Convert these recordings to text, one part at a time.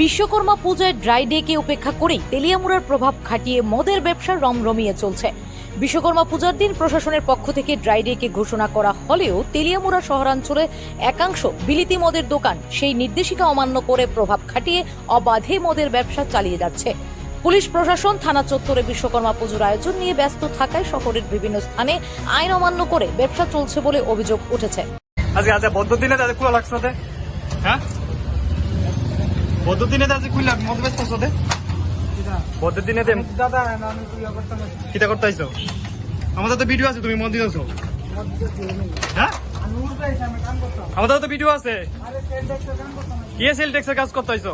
বিশ্বকর্মা পূজায় ড্রাই ডেকে উপেক্ষা করেই তেলিয়ামুড়ার প্রভাব খাটিয়ে মদের ব্যবসা রমরমিয়ে চলছে। বিশ্বকর্মা পূজার দিন প্রশাসনের পক্ষ থেকে ড্রাই ডেকে ঘোষণা করা হলেও তেলিয়ামুড়া শহরাঞ্চলে একাংশ বিলিতি মদের দোকান সেই নির্দেশিকা অমান্য করে প্রভাব খাটিয়ে অবাধে মদের ব্যবসা চালিয়ে যাচ্ছে। পুলিশ প্রশাসন থানা চত্বরে বিশ্বকর্মা পুজোর আয়োজন নিয়ে ব্যস্ত থাকায় শহরের বিভিন্ন স্থানে আইন অমান্য করে ব্যবসা চলছে বলে অভিযোগ উঠেছে। আজকে বদ্ধ দিনে তাদের লাগছে হ্যাঁ? মদ ব্যস্ত আছে দে। দাদা আমি করতাম। আমাদের তো ভিডিও আছে তুমি মদ হ্যাঁ? করতাম। আমাদের তো ভিডিও আছে। আরে সেল দেখতে কাম করতাম। কি সেল ট্যাক্সের কাজ করতে আইছো?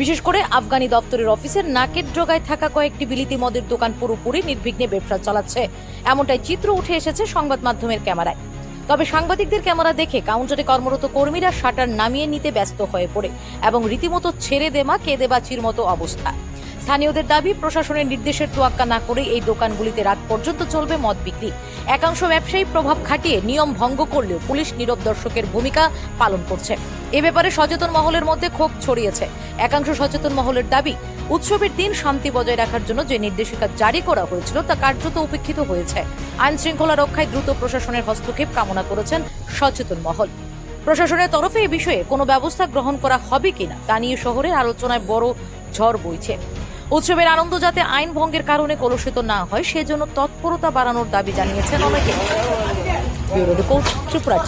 বিশেষ করে আফগানি দপ্তরের অফিসের নাকের ড্রগায় থাকা কয়েকটি বিলিতি মদের দোকান পুরোপুরি নির্বিঘ্নে ব্যবসা চালাচ্ছে। এমনটাই চিত্র উঠে এসেছে সংবাদ মাধ্যমের ক্যামেরায়। তবে সাংবাদিকদের ক্যামেরা দেখে কাউন্টারে কর্মরত কর্মীরা শাটার নামিয়ে নিতে ব্যস্ত হয়ে পড়ে এবং রীতিমতো ছেড়ে দেমা কেঁদে বাঁচির মতো অবস্থা। স্থানীয়দের দাবি, প্রশাসনের নির্দেশের তোয়াক্কা না করে এই দোকানগুলিতে রাত পর্যন্ত চলবে মদ বিক্রি। একাংশ ব্যবসায়ী প্রভাব খাটিয়ে নিয়ম ভঙ্গ করলেও পুলিশ নীরব দর্শকের ভূমিকা পালন করছে। এ ব্যাপারে সচেতন মহলের মধ্যে ক্ষোভ ছড়িয়েছে। একাংশ সচেতন মহলের দাবি, উৎসবের দিন শান্তি বজায় রাখার জন্য যে নির্দেশিকা জারি করা হয়েছিল তা কার্যত উপেক্ষিত হয়েছে। আইন শৃঙ্খলা রক্ষায় দ্রুত প্রশাসনের হস্তক্ষেপ কামনা করেছেন সচেতন মহল। প্রশাসনের তরফে এই বিষয়ে কোনো ব্যবস্থা গ্রহণ করা হবে কিনা তা নিয়ে শহরের আলোচনায় বড় ঝড় বইছে। উৎসবের আনন্দ যাতে আইন ভঙ্গের কারণে কলুষিত না হয়, সেজন্য তৎপরতা বাড়ানোর দাবি জানিয়েছেন অনেকে। ত্রিপুরা